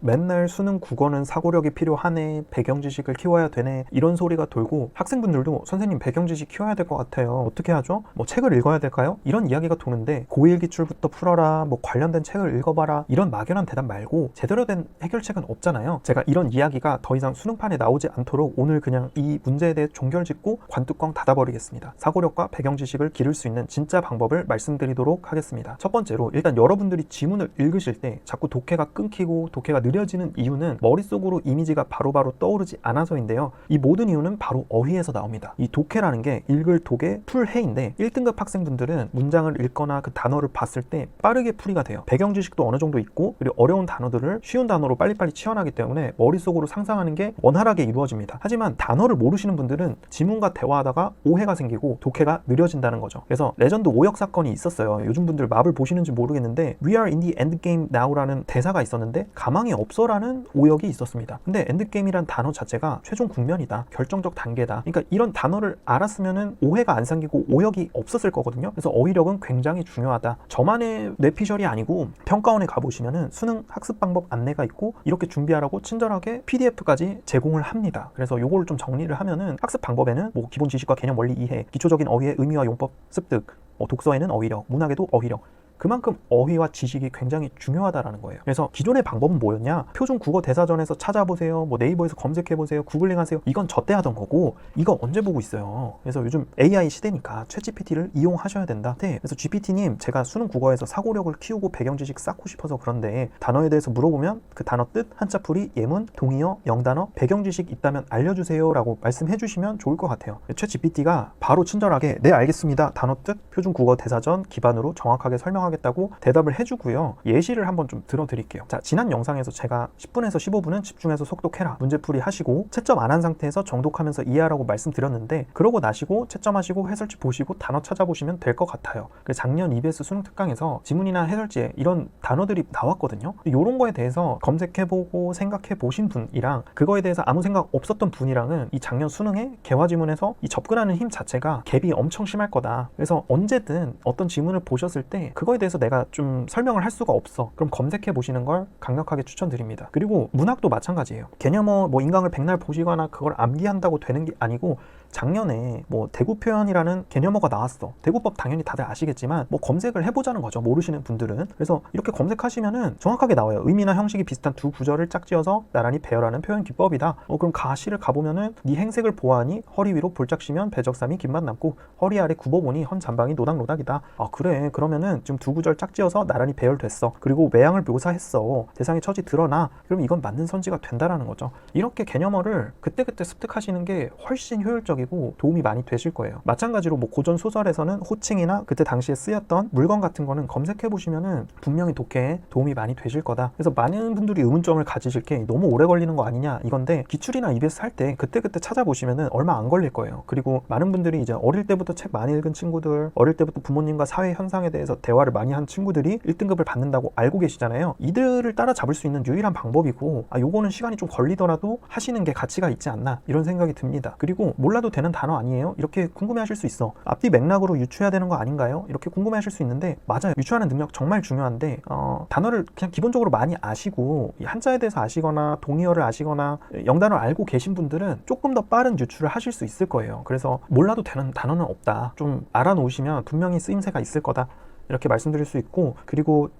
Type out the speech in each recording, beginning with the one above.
맨날 수능 국어는 사고력이 필요하네, 배경 지식을 키워야 되네 이런 소리가 돌고 학생분들도 선생님 배경 지식 키워야 될 것 같아요. 어떻게 하죠? 뭐 책을 읽어야 될까요? 이런 이야기가 도는데 고1 기출부터 풀어라, 뭐 관련된 책을 읽어봐라 이런 막연한 대답 말고 제대로 된 해결책은 없잖아요. 제가 이런 이야기가 더 이상 수능판에 나오지 않도록 오늘 그냥 이 문제에 대해 종결짓고 관뚜껑 닫아버리겠습니다. 사고력과 배경 지식을 기를 수 있는 진짜 방법을 말씀드리도록 하겠습니다. 첫 번째로 일단 여러분들이 지문을 읽으실 때 자꾸 독해가 끊기고 독해가 느려지는 이유는 머릿속으로 이미지가 바로 바로 떠오르지 않아서인데요. 이 모든 이유는 바로 어휘에서 나옵니다. 이 독해라는 게 읽을 독의 풀해인데 1등급 학생분들은 문장을 읽거나 그 단어를 봤을 때 빠르게 풀이가 돼요. 배경 지식도 어느 정도 있고 그리고 어려운 단어들을 쉬운 단어로 빨리빨리 치환하기 때문에 머릿속으로 상상하는 게 원활하게 이루어집니다. 하지만 단어를 모르시는 분들은 지문과 대화하다가 오해가 생기고 독해가 느려진다는 거죠. 그래서 레전드 오역 사건이 있었어요. 요즘 분들 맙을 보시는지 모르겠는데 We are in the end game now라는 대사가 있었는데 가망이 없어라는 오역이 있었습니다. 근데 엔드게임이란 단어 자체가 최종 국면이다. 결정적 단계다. 그러니까 이런 단어를 알았으면은 오해가 안 생기고 오역이 없었을 거거든요. 그래서 어휘력은 굉장히 중요하다. 저만의 뇌피셜이 아니고 평가원에 가보시면은 수능 학습 방법 안내가 있고 이렇게 준비하라고 친절하게 PDF까지 제공을 합니다. 그래서 요거를 좀 정리를 하면은 학습 방법에는 뭐 기본 지식과 개념 원리 이해, 기초적인 어휘의 의미와 용법 습득, 뭐 독서에는 어휘력, 문학에도 어휘력, 그만큼 어휘와 지식이 굉장히 중요하다라는 거예요. 그래서 기존의 방법은 뭐였냐? 표준 국어 대사전에서 찾아보세요. 뭐 네이버에서 검색해 보세요. 구글링 하세요. 이건 저때 하던 거고 이거 언제 보고 있어요. 그래서 요즘 AI 시대니까 챗 GPT를 이용하셔야 된다. 네. 그래서 GPT님 제가 수능 국어에서 사고력을 키우고 배경 지식 쌓고 싶어서 그런데 단어에 대해서 물어보면 그 단어 뜻, 한자풀이, 예문, 동의어, 영단어, 배경 지식 있다면 알려주세요라고 말씀해 주시면 좋을 것 같아요. 챗 GPT가 바로 친절하게 네 알겠습니다. 단어 뜻, 표준 국어 대사전 기반으로 정확하게 설명하 하겠다고 대답을 해주고요. 예시를 한번 좀 들어드릴게요. 자, 지난 영상에서 제가 10분에서 15분은 집중해서 속독해라. 문제풀이 하시고 채점 안 한 상태에서 정독하면서 이해하라고 말씀드렸는데 그러고 나시고 채점하시고 해설지 보시고 단어 찾아보시면 될 것 같아요. 그 작년 EBS 수능 특강에서 지문이나 해설지에 이런 단어들이 나왔거든요. 이런 거에 대해서 검색해보고 생각해 보신 분이랑 그거에 대해서 아무 생각 없었던 분이랑은 이 작년 수능에 개화 지문에서 이 접근하는 힘 자체가 갭이 엄청 심할 거다. 그래서 언제든 어떤 지문을 보셨을 때 그거에 대해서 내가 좀 설명을 할 수가 없어. 그럼 검색해 보시는 걸 강력하게 추천드립니다. 그리고 문학도 마찬가지예요. 개념어 뭐 인강을 백날 보시거나 그걸 암기한다고 되는 게 아니고 작년에 뭐 대구 표현이라는 개념어가 나왔어. 대구법 당연히 다들 아시겠지만 뭐 검색을 해보자는 거죠. 모르시는 분들은. 그래서 이렇게 검색하시면은 정확하게 나와요. 의미나 형식이 비슷한 두 구절을 짝지어서 나란히 배열하는 표현 기법이다. 어, 그럼 가시를 가보면은 네 행색을 보아하니 허리 위로 볼짝 쉬면 배적삼이 긴맛 남고 허리 아래 굽어보니 헌 잔방이 노닥노닥이다. 아 그래 그러면은 지금 두 구절 짝지어서 나란히 배열됐어. 그리고 외양을 묘사했어. 대상의 처지 드러나. 그럼 이건 맞는 선지가 된다라는 거죠. 이렇게 개념어를 그때그때 습득하시는 게 훨씬 효율적이고 도움이 많이 되실 거예요. 마찬가지로 뭐 고전 소설에서는 호칭이나 그때 당시에 쓰였던 물건 같은 거는 검색해 보시면은 분명히 독해에 도움이 많이 되실 거다. 그래서 많은 분들이 의문점을 가지실 게 너무 오래 걸리는 거 아니냐 이건데 기출이나 EBS 할 때 그때그때 찾아보시면은 얼마 안 걸릴 거예요. 그리고 많은 분들이 이제 어릴 때부터 책 많이 읽은 친구들, 어릴 때부터 부모님과 사회 현상에 대해서 대화를 많이 한 친구들이 1등급을 받는다고 알고 계시잖아요. 이들을 따라잡을 수 있는 유일한 방법이고 아 요거는 시간이 좀 걸리더라도 하시는 게 가치가 있지 않나 이런 생각이 듭니다. 그리고 몰라도 되는 단어 아니에요? 이렇게 궁금해하실 수 있어. 앞뒤 맥락으로 유추해야 되는 거 아닌가요? 이렇게 궁금해하실 수 있는데 맞아요. 유추하는 능력 정말 중요한데 어, 단어를 그냥 기본적으로 많이 아시고 이 한자에 대해서 아시거나 동의어를 아시거나 영단어를 알고 계신 분들은 조금 더 빠른 유추를 하실 수 있을 거예요. 그래서 몰라도 되는 단어는 없다. 좀 알아놓으시면 분명히 쓰임새가 있을 거다. 이렇게 말씀드릴 수 있고 그리고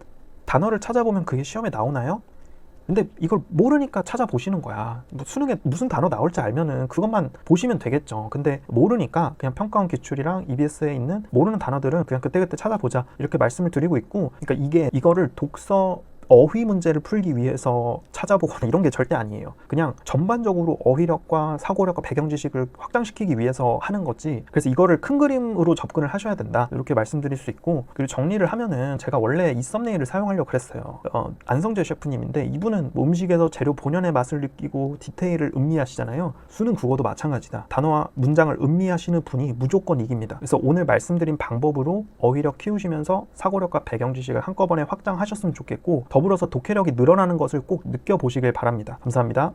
단어를 찾아보면 그게 시험에 나오나요? 근데 이걸 모르니까 찾아보시는 거야. 뭐 수능에 무슨 단어 나올지 알면은 그것만 보시면 되겠죠. 근데 모르니까 그냥 평가원 기출이랑 EBS에 있는 모르는 단어들은 그냥 그때그때 찾아보자. 이렇게 말씀을 드리고 있고, 그러니까 이게 이거를 독서 어휘 문제를 풀기 위해서 찾아보거나 이런 게 절대 아니에요. 그냥 전반적으로 어휘력과 사고력과 배경 지식을 확장시키기 위해서 하는 거지. 그래서 이거를 큰 그림으로 접근을 하셔야 된다. 이렇게 말씀드릴 수 있고 그리고 정리를 하면은 제가 원래 이 썸네일을 사용하려고 그랬어요. 어, 안성재 셰프님인데 이분은 뭐 음식에서 재료 본연의 맛을 느끼고 디테일을 음미하시잖아요. 수능 국어도 마찬가지다. 단어와 문장을 음미하시는 분이 무조건 이깁니다. 그래서 오늘 말씀드린 방법으로 어휘력 키우시면서 사고력과 배경 지식을 한꺼번에 확장하셨으면 좋겠고 더 더불어서 독해력이 늘어나는 것을 꼭 느껴보시길 바랍니다. 감사합니다.